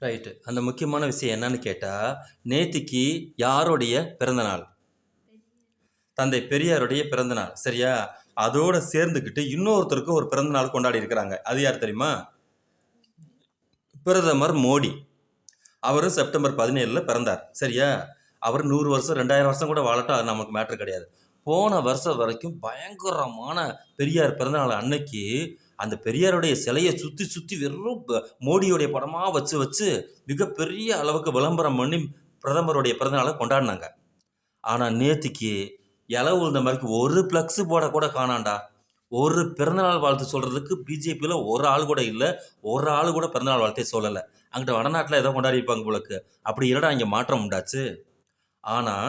Right அந்த முக்கியமான விஷயம் என்னன்னு கேட்டால் நேத்திக்கு யாருடைய பிறந்தநாள்? தந்தை பெரியாருடைய பிறந்தநாள். சரியா? அதோட சேர்ந்துக்கிட்டு இன்னொருத்தருக்கு ஒரு பிறந்தநாள் கொண்டாடி இருக்கிறாங்க. அது யார் தெரியுமா? பிரதமர் மோடி. அவரும் செப்டம்பர் பதினேழில் பிறந்தார். சரியா? அவர் நூறு வருஷம் ரெண்டாயிரம் வருஷம் கூட வாழட்டும் அது நமக்கு மேட்ரு கிடையாது. போன வருஷம் வரைக்கும் பயங்கரமான பெரியார் பிறந்தநாள் அன்னைக்கு அந்த பெரியாருடைய சிலையை சுற்றி சுற்றி வெறும் மோடியோடைய மோடியுடைய படமாக வச்சு வச்சு மிகப்பெரிய அளவுக்கு விளம்பரம் பண்ணி பிரதமருடைய பிறந்தநாளை கொண்டாடினாங்க. ஆனால் நேற்றுக்கு இலை உழுந்த மாதிரிக்கு ஒரு ப்ளக்ஸு போட கூட காணாண்டா. ஒரு பிறந்தநாள் வாழ்த்து சொல்கிறதுக்கு பிஜேபியில் ஒரு ஆள் கூட இல்லை ஒரு ஆள் கூட பிறந்தநாள் வாழ்த்தே சொல்லலை. அங்கிட்ட வடநாட்டில் ஏதோ கொண்டாடி இருப்பாங்க போலக்கு. அப்படி இல்லைடா இங்கே மாற்றம் உண்டாச்சு. ஆனால்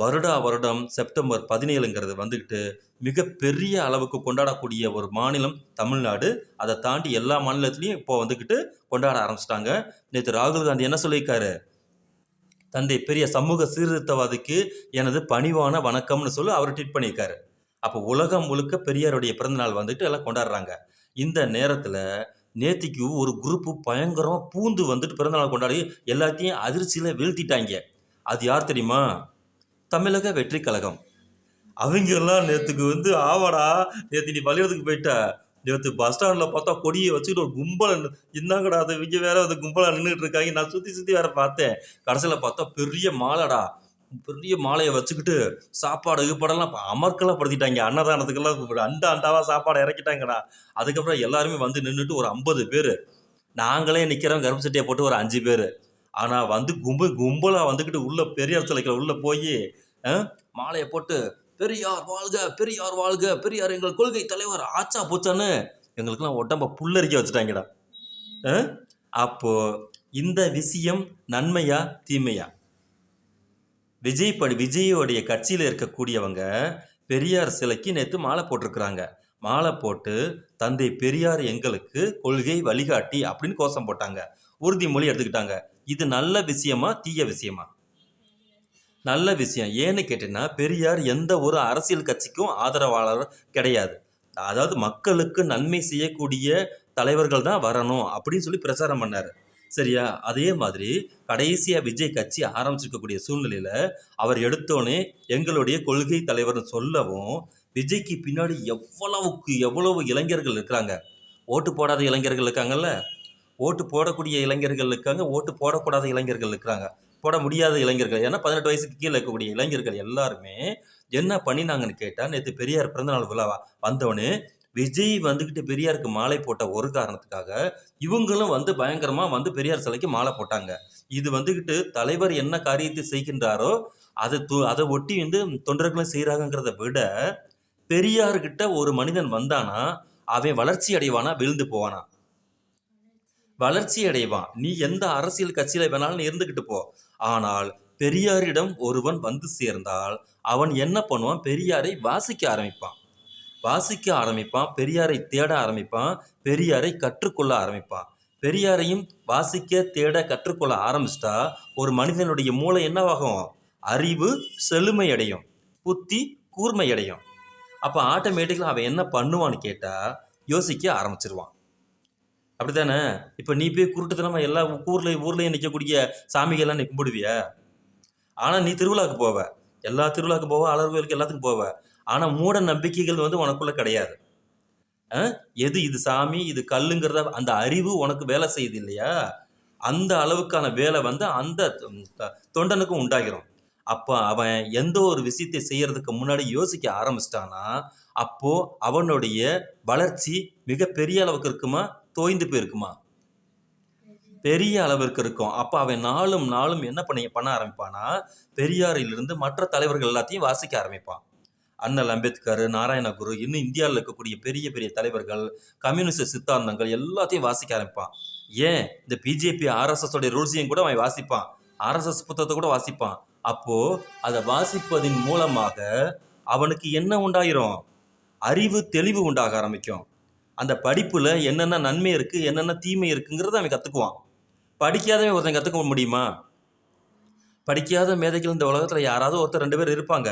வருடா வருடம் செப்டம்பர் பதினேழுங்கிறது வந்துக்கிட்டு மிகப்பெரிய அளவுக்கு கொண்டாடக்கூடிய ஒரு மாநிலம் தமிழ்நாடு. அதை தாண்டி எல்லா மாநிலத்திலையும் இப்போ வந்துக்கிட்டு கொண்டாட ஆரம்பிச்சிட்டாங்க. நேற்று ராகுல் காந்தி என்ன சொல்லியிருக்காரு? தந்தை பெரிய சமூக சீர்திருத்தவாதிக்கு எனது பணிவான வணக்கம்னு சொல்லி அவர் ட்வீட் பண்ணியிருக்காரு. அப்போ உலகம் முழுக்க பெரியாருடைய பிறந்தநாள் வந்துட்டு எல்லாம் கொண்டாடுறாங்க. இந்த நேரத்தில் நேத்திக்கு ஒரு குரூப்பு பயங்கரமாக பூந்து வந்துட்டு பிறந்தநாள் கொண்டாடி எல்லாத்தையும் அதிர்ச்சியில் வீழ்த்திட்டாங்க. அது யார் தெரியுமா? தமிழக வெற்றி கழகம். அவங்க எல்லாம் நேற்றுக்கு வந்து ஆவாடா நேற்று நீ பள்ளிக்கூடத்துக்கு போயிட்ட. நேற்று பஸ் ஸ்டாண்டில் பார்த்தா கொடியை வச்சுக்கிட்டு ஒரு கும்பலை என்னங்கடா அது இங்கே வேற அது கும்பலாக நின்றுட்டு இருக்காங்க. நான் சுற்றி சுற்றி வேற பார்த்தேன். கடைசியில் பார்த்தா பெரிய மாலைடா. பெரிய மாலையை வச்சுக்கிட்டு சாப்பாடு கீப்பாடெல்லாம் அமர்க்கெல்லாம் படுத்திட்டாங்க அன்னதானத்துக்கெல்லாம் அண்டா அண்டாவா சாப்பாடை இறக்கிட்டாங்கடா. அதுக்கப்புறம் எல்லாருமே வந்து நின்றுட்டு ஒரு ஐம்பது பேர். நாங்களே நிற்கிறோம் கருப்பு சட்டையை போட்டு ஒரு அஞ்சு பேர். ஆனால் வந்து கும்பல் கும்பலாக வந்துக்கிட்டு உள்ளே பெரியார் சிலைக்கு உள்ளே போய் மாலையை போட்டு பெரியார் வாழ்க பெரியார் வாழ்க பெரியார் எங்கள் கொள்கை தலைவர் ஆச்சா போச்சான்னு எங்களுக்கெல்லாம் உடம்ப புல்லரிக்க வச்சுட்டாங்கடா. ஆ? இந்த விஷயம் நன்மையா தீமையா? விஜய் படி விஜயோடைய கட்சியில் இருக்கக்கூடியவங்க பெரியார் சிலைக்கு நேற்று மாலை போட்டிருக்கிறாங்க. மாலை போட்டு தந்தை பெரியார் எங்களுக்கு கொள்கை வழிகாட்டி அப்படின்னு கோஷம் போட்டாங்க. உறுதிமொழி எடுத்துக்கிட்டாங்க. இது நல்ல விஷயமா தீய விஷயமா? நல்ல விஷயம். ஏன்னு கேட்டீங்கன்னா பெரியார் எந்த ஒரு அரசியல் கட்சிக்கும் ஆதரவாளர் கிடையாது. அதாவது மக்களுக்கு நன்மை செய்யக்கூடிய தலைவர்கள் தான் வரணும் அப்படின்னு சொல்லி பிரச்சாரம் பண்ணார். சரியா? அதே மாதிரி கடைசியாக விஜய் கட்சி ஆரம்பிச்சிருக்கக்கூடிய சூழ்நிலையில் அவர் எடுத்தோன்னே எங்களுடைய கொள்கை தலைவர்னு சொல்லவும் விஜய்க்கு பின்னாடி எவ்வளவுக்கு எவ்வளவு இளைஞர்கள் இருக்கிறாங்க? ஓட்டு போடாத இளைஞர்கள் இருக்காங்கல்ல? ஓட்டு போடக்கூடிய இளைஞர்கள் இருக்காங்க ஓட்டு போடக்கூடாத இளைஞர்கள் இருக்கிறாங்க. போட முடியாத இளைஞர்கள். ஏன்னா பதினெட்டு வயசுக்கு கீழே இருக்கக்கூடிய இளைஞர்கள் எல்லாருமே என்ன பண்ணினாங்கன்னு கேட்டால் நேற்று பெரியார் பிறந்தநாள் விழாவா வந்தவொடனே விஜய் வந்துக்கிட்டு பெரியாருக்கு மாலை போட்ட ஒரு காரணத்துக்காக இவங்களும் வந்து பயங்கரமாக வந்து பெரியார் சிலைக்கு மாலை போட்டாங்க. இது வந்துக்கிட்டு தலைவர் என்ன காரியத்தை செய்கின்றாரோ அதை து அதை ஒட்டி வந்து தொண்டர்களும் செய்கிறாங்கங்கிறத விட பெரியார்கிட்ட ஒரு மனிதன் வந்தானா அவன் வளர்ச்சி அடைவானா விழுந்து போவானா? வளர்ச்சி அடைவான் நீ எந்த அரசியல் கட்சியில வேணாலும் இருந்துக்கிட்டு இருந்துகிட்டு போ. ஆனால் பெரியாரிடம் ஒருவன் வந்து சேர்ந்தால் அவன் என்ன பண்ணுவான்? பெரியாரை வாசிக்க ஆரம்பிப்பான். வாசிக்க ஆரம்பிப்பான் பெரியாரை தேட ஆரம்பிப்பான் பெரியாரை கற்றுக்கொள்ள ஆரம்பிப்பான். பெரியாரையும் வாசிக்க தேட கற்றுக்கொள்ள ஆரம்பிச்சிட்டா ஒரு மனிதனுடைய மூளை என்னவாகும்? அறிவு செழுமை அடையும் புத்தி கூர்மை அடையும் அப்போ ஆட்டோமேட்டிக்கலாக அவன் என்ன பண்ணுவான்னு கேட்டால் யோசிக்க ஆரம்பிச்சிருவான். அப்படித்தானே? இப்போ நீ போய் குருட்டுத்தனமா எல்லா ஊர்ல ஊர்லயும் நிற்கக்கூடிய சாமிகள்லாம் நீ கும்பிடுவிய? ஆனால் நீ திருவிழாக்கு போவ. எல்லா திருவிழாக்கு போவ அலர் கோயிலுக்கு எல்லாத்துக்கும் போவ. ஆனால் மூட நம்பிக்கைகள் வந்து உனக்குள்ள கிடையாது. ஆ? எது இது சாமி இது கல்லுங்கிறத அந்த அறிவு உனக்கு வேலை செய்யுது இல்லையா? அந்த அளவுக்கான வேலை வந்து அந்த தொண்டனுக்கும் உண்டாகிறோம் அப்போ அவன் எந்த ஒரு விஷயத்தை செய்யறதுக்கு முன்னாடி யோசிக்க ஆரம்பிச்சிட்டானா அப்போ அவனுடைய வளர்ச்சி மிக பெரிய அளவுக்கு இருக்குமா? தோய்ந்து போயிருக்குமா? பெரிய அளவிற்கு இருக்கும். அப்போ அவன் நாளும் நாளும் என்ன பண்ணி பண்ண ஆரம்பிப்பானா பெரியாரிலிருந்து மற்ற தலைவர்கள் எல்லாத்தையும் வாசிக்க ஆரம்பிப்பான். அண்ணல் அம்பேத்கர் நாராயணகுரு இன்னும் இந்தியாவில் இருக்கக்கூடிய பெரிய பெரிய தலைவர்கள் கம்யூனிஸ்ட் சித்தாந்தங்கள் எல்லாத்தையும் வாசிக்க ஆரம்பிப்பான். ஏன்? இந்த பிஜேபி ஆர்எஸ்எஸோடைய ரூல்ஸையும் கூட அவன் வாசிப்பான். ஆர்எஸ்எஸ் புத்தகத்தை கூட வாசிப்பான். அப்போது அதை வாசிப்பதின் மூலமாக அவனுக்கு என்ன உண்டாயிரும்? அறிவு தெளிவு உண்டாக ஆரம்பிக்கும். அந்த படிப்பில் என்னென்ன நன்மை இருக்குது என்னென்ன தீமை இருக்குங்கிறத அவன் கற்றுக்குவான் படிக்காதவன் ஒருத்தன் கற்றுக்க முடியுமா? படிக்காத மேதைகள் இந்த உலகத்தில் யாராவது ஒருத்தர் ரெண்டு பேர் இருப்பாங்க.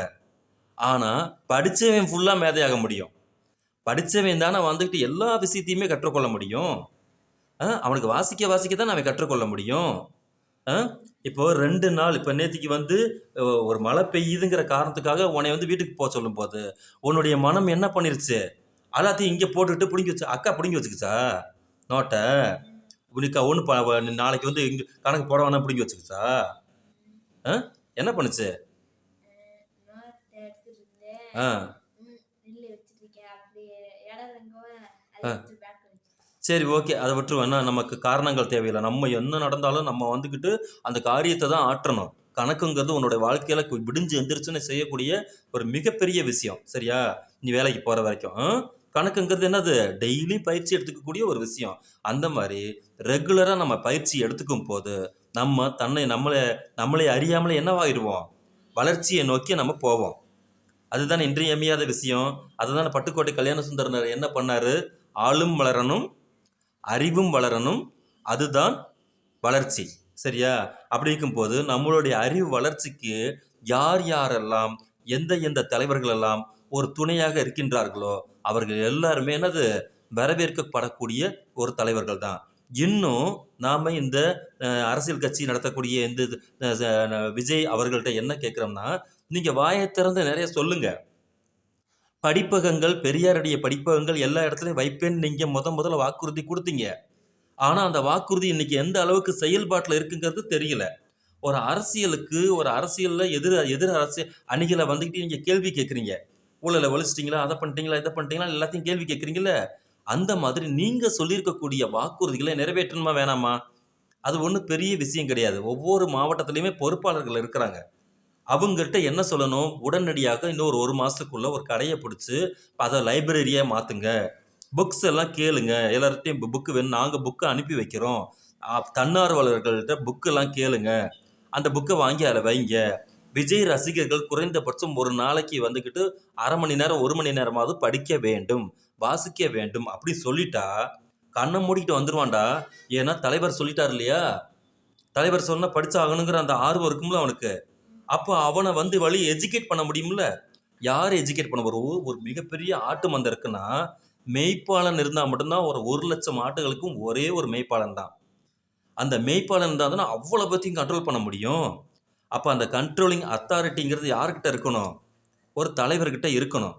ஆனால் படித்தவன் ஃபுல்லாக மேதையாக முடியும். படித்தவன் தானே வந்துக்கிட்டு எல்லா விஷயத்தையுமே கற்றுக்கொள்ள முடியும். ஆ, அவனுக்கு வாசிக்க வாசிக்க தான் அவன் கற்றுக்கொள்ள முடியும். ஆ? இப்போ ரெண்டு நாள் இப்போ நேற்றுக்கு வந்து ஒரு மழை பெய்யுதுங்கிற காரணத்துக்காக உன்னை வந்து வீட்டுக்கு போக சொல்லும் போது உன்னுடைய மனம் என்ன பண்ணிருச்சு? எல்லாத்தையும் இங்கே போட்டுட்டு பிடிங்கி வச்சு அக்கா பிடிங்கி வச்சுக்கிச்சா? நோட்டை. உனக்கு ஒன்று நாளைக்கு வந்து இங்கே கணக்கு போட வேணாம் பிடிங்கி வச்சுக்கிச்சா? ஆ? என்ன பண்ணுச்சு? ஆ. சரி ஓகே. அதை விட்டுருவேன்னா நமக்கு காரணங்கள் தேவையில்லை. நம்ம என்ன நடந்தாலும் நம்ம வந்துக்கிட்டு அந்த காரியத்தை தான் ஆற்றணும். கணக்குங்கிறது உன்னோட வாழ்க்கையில் விடிஞ்சு எந்திரிச்சுன்னு செய்யக்கூடிய ஒரு மிகப்பெரிய விஷயம். சரியா? நீ வேலைக்கு போகிற வரைக்கும். ஆ? கணக்குங்கிறது என்னது? டெய்லி பயிற்சி எடுத்துக்கக்கூடிய ஒரு விஷயம். அந்த மாதிரி ரெகுலராக நம்ம பயிற்சி எடுத்துக்கும் போது நம்ம தன்னை நம்மளை நம்மளை அறியாமலே என்னவாயிடுவோம் வளர்ச்சியை நோக்கி நம்ம போவோம். அதுதான் இன்றியமையாத விஷயம். அதுதான் பட்டுக்கோட்டை கல்யாண சுந்தரனர் என்ன பண்ணாரு? ஆளும் வளரணும் அறிவும் வளரணும். அதுதான் வளர்ச்சி. சரியா? அப்படி இருக்கும்போது நம்மளுடைய அறிவு வளர்ச்சிக்கு யார் யாரெல்லாம் எந்த எந்த தலைவர்களெல்லாம் ஒரு துணையாக இருக்கின்றார்களோ அவர்கள் எல்லாருமே என்னது? வரவேற்கப்படக்கூடிய ஒரு தலைவர்கள் தான். இன்னும் நாம் இந்த அரசியல் கட்சி நடத்தக்கூடிய இந்த இது, விஜய் அவர்கள்ட்ட என்ன கேட்குறோம்னா நீங்கள் வாயை திறந்து நிறைய சொல்லுங்கள் படிப்பகங்கள் பெரியாருடைய படிப்பகங்கள் எல்லா இடத்துலையும் வைப்பேன்னு நீங்கள் முத முதல்ல வாக்குறுதி கொடுத்தீங்க. ஆனால் அந்த வாக்குறுதி இன்னைக்கு எந்த அளவுக்கு செயல்பாட்டில் இருக்குங்கிறது தெரியல. ஒரு அரசியலுக்கு ஒரு அரசியலில் எதிர் எதிர் அரசியல் அணிகளை வந்துக்கிட்டு நீங்கள் கேள்வி கேட்குறீங்க. ஊழலை ஒழிச்சிட்டிங்களா அதை பண்ணிட்டீங்களா இதை பண்ணிட்டீங்களா எல்லாத்தையும் கேள்வி கேட்குறீங்கல்ல? அந்த மாதிரி நீங்கள் சொல்லியிருக்கக்கூடிய வாக்குறுதிகளை நிறைவேற்றணுமா வேணாமா? அது ஒன்றும் பெரிய விஷயம் கிடையாது. ஒவ்வொரு மாவட்டத்துலேயுமே பொறுப்பாளர்கள் இருக்கிறாங்க. அவங்கள்ட்ட என்ன சொல்லணும்? உடனடியாக இன்னொரு ஒரு மாதத்துக்குள்ளே ஒரு கடையை பிடிச்சி அதை லைப்ரரியாக மாற்றுங்க புக்ஸ் எல்லாம் கேளுங்க. எல்லார்ட்டையும் புக்கு வேணும். நாங்கள் புக்கை அனுப்பி வைக்கிறோம். தன்னார்வலர்கள்ட்ட புக்கெல்லாம் கேளுங்க. அந்த புக்கை வாங்கி அதில் வைங்க. விஜய் ரசிகர்கள் குறைந்தபட்சம் ஒரு நாளைக்கு வந்துக்கிட்டு அரை மணி நேரம் ஒரு மணி நேரமாவது படிக்க வேண்டும் வாசிக்க வேண்டும். அப்படி சொல்லிட்டா கண்ணை மூடிக்கிட்டு வந்துருவான்டா. ஏன்னா தலைவர் சொல்லிட்டார் இல்லையா? தலைவர் சொன்னால் படிச்சாகணுங்கிற அந்த ஆர்வம் இருக்கும்ல அவனுக்கு. அப்போ அவனை வந்து வழி எஜுகேட் பண்ண முடியும்ல? யார் எஜுகேட் பண்ண ஒரு ஒரு மிகப்பெரிய ஆட்டு மந்தம் இருக்குன்னா மெய்ப்பாளன் இருந்தால் மட்டும்தான் ஒரு ஒரு லட்சம் ஆட்டுகளுக்கும் ஒரே ஒரு மெய்ப்பாளன் தான். அந்த மெய்ப்பாளன் இருந்தால் தானே அவ்வளோ பற்றியும் கண்ட்ரோல் பண்ண முடியும். அப்போ அந்த கண்ட்ரோலிங் அத்தாரிட்டிங்கிறது யார்கிட்ட இருக்கணும்? ஒரு தலைவர்கிட்ட இருக்கணும்.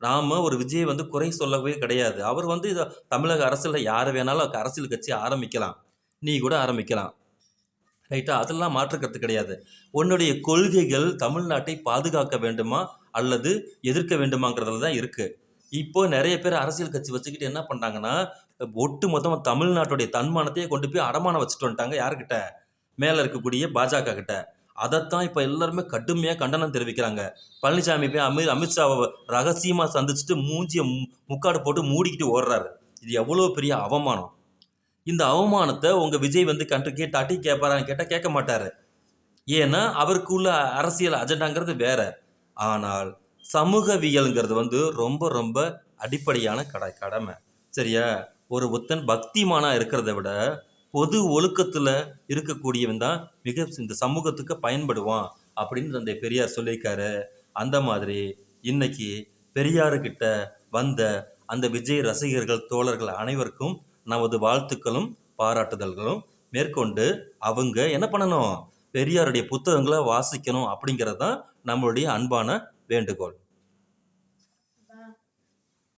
நாம் ஒரு விஜய் வந்து குறை சொல்லவே கிடையாது. அவர் வந்து இதை தமிழக அரசியலில் யார் வேணாலும் அரசியல் கட்சி ஆரம்பிக்கலாம். நீ கூட ஆரம்பிக்கலாம். ரைட்டா? அதெல்லாம் மாற்றுக்கிறது கிடையாது. உன்னுடைய கொள்கைகள் தமிழ்நாட்டை பாதுகாக்க வேண்டுமா? அல்லது எதிர்க்க வேண்டுமாங்கிறதுல தான் இருக்குது இப்போ நிறைய பேர் அரசியல் கட்சி வச்சுக்கிட்டு என்ன பண்ணாங்கன்னா ஒட்டு மொத்தமாக தமிழ்நாட்டுடைய தன்மானத்தையே கொண்டு போய் அடமானம் வச்சுட்டு வந்துட்டாங்க யாருக்கிட்ட மேலே இருக்கக்கூடிய பாஜக கிட்ட. அதைத்தான் இப்போ எல்லாருமே கடுமையாக கண்டனம் தெரிவிக்கிறாங்க. பழனிசாமி போய் அமி அமித்ஷாவை ரகசியமாக சந்திச்சுட்டு மூஞ்சியை மு- முக்காடு போட்டு மூடிக்கிட்டு ஓடுறாரு. இது எவ்வளோ பெரிய அவமானம். இந்த அவமானத்தை உங்கள் விஜய் வந்து கண்டு கேட்டாட்டி கேட்பாரான்னு கேட்டால் கேட்க மாட்டார். ஏன்னா அவருக்குள்ள அரசியல் அஜெண்டாங்கிறது வேற. ஆனால் சமூகவியல்ங்கிறது வந்து ரொம்ப ரொம்ப அடிப்படையான கடை கடமை. சரியா? ஒரு புத்தன் பக்திமானாக இருக்கிறத விட பொது ஒழுக்கத்தில் இருக்கக்கூடியவன் தான் மிக இந்த சமூகத்துக்கு பயன்படுவான் அப்படின்னு தந்தை பெரியார் சொல்லியிருக்காரு. அந்த மாதிரி இன்னைக்கு பெரியாருக்கிட்ட வந்த அந்த விஜய் ரசிகர்கள் தோழர்கள் அனைவருக்கும் நமது வாழ்த்துக்களும் பாராட்டுதல்களும் மேற்கொண்டு அவங்க என்ன பண்ணணும்? பெரியாருடைய புத்தகங்களை வாசிக்கணும் அப்படிங்கிறது தான் நம்மளுடைய அன்பான வேண்டுகோள்.